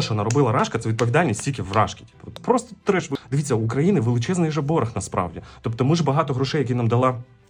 що наробила Рашка, це відповідальність тільки в Рашки. Типу, просто треш. Дивіться, України величезний же борг насправді. Тобто, ми ж багато грошей, які нам дала.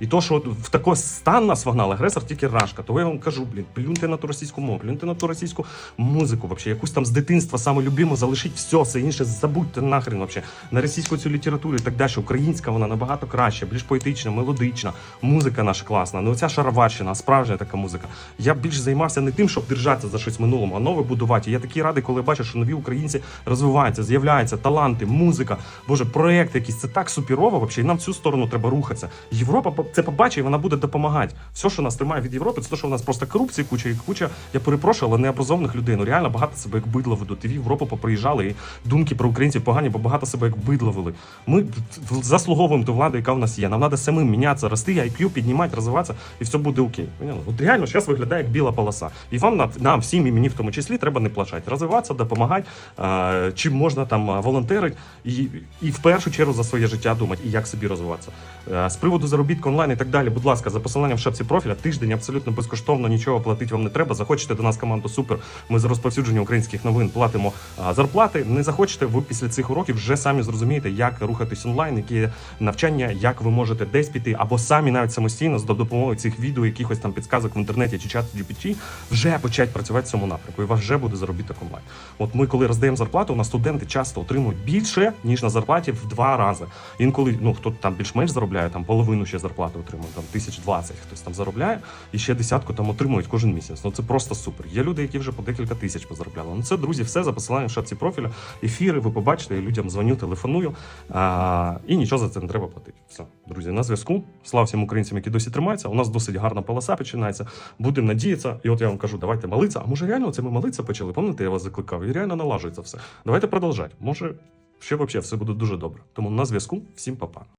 І то, що в такий стан нас вогнали, агресор тільки рашка. Того я вам кажу, блін, плюньте на ту російську мову, плюньте на ту російську музику, вообще, якусь там з дитинства саме любимо, залишіть все, все інше, забудьте нахрен вообще. На російську цю літературу і так далі. Українська вона набагато краще, більш поетична, мелодична, музика наша класна. Не оця шароварщина, а справжня така музика. Я більш займався не тим, щоб держатися за щось минулому, а нове будувати. Я такий радий, коли бачу, що нові українці розвиваються, з'являються таланти, музика, боже, проекти якісь. Це так суперово, вообще, і нам в цю сторону треба рухатися. Європа це побачить, і вона буде допомагати. Все, що нас тримає від Європи, це те, що в нас просто корупції куча і куча. Я перепрошую, але необразованих людей. Ну реально багато себе як бидло ведуть. І в Європу поприїжджали, і думки про українців погані, бо багато себе як бидло вели. Ми заслуговуємо ту владу, яка в нас є. Нам треба самим мінятися, рости, IQ, піднімати, розвиватися, і все буде окей. От реально зараз виглядає як біла полоса. І вам нам, всім і мені в тому числі треба не плачати. Розвиватися, допомагати, чим можна там волонтерити і, і в першу чергу за своє життя думати і як собі розвиватися. З приводу заробітку онлайн і так далі, будь ласка, за посиланням в шапці профіля, тиждень абсолютно безкоштовно, нічого платити вам не треба. Захочете до нас команду супер. Ми за розповсюдження українських новин платимо зарплати. Не захочете, ви після цих уроків вже самі зрозумієте, як рухатись онлайн, які навчання, як ви можете десь піти, або самі навіть самостійно з допомогою цих відео, якихось там підказок в інтернеті чи чат GPT, вже почати працювати в цьому напрямку. І вас вже буде заробіток онлайн. От ми, коли роздаємо зарплату, у нас студенти часто отримують більше ніж на зарплаті в два рази. Інколи ну хто там більш-менш заробляє, там половину ще зарплати отримує, там тисяч двадцять хтось там заробляє, і ще десятку там отримують кожен місяць. Ну це просто супер. Є люди, які вже по декілька тисяч позаробляли. Ну це друзі, все за посиланням в шапці профіля. Ефіри, ви побачите, я людям дзвоню, телефоную. А, і нічого за це не треба платити. Все, друзі, на зв'язку. Слава всім українцям, які досі тримаються. У нас досить гарна полоса починається. Будемо надіятися. І от я вам кажу, давайте молитися. А може реально це ми молитися почали? Пам'ятаєте, я вас закликав, і реально налажується все. Давайте продовжати. Може, ще взагалі все буде дуже добре. Тому на зв'язку. Всім па-па.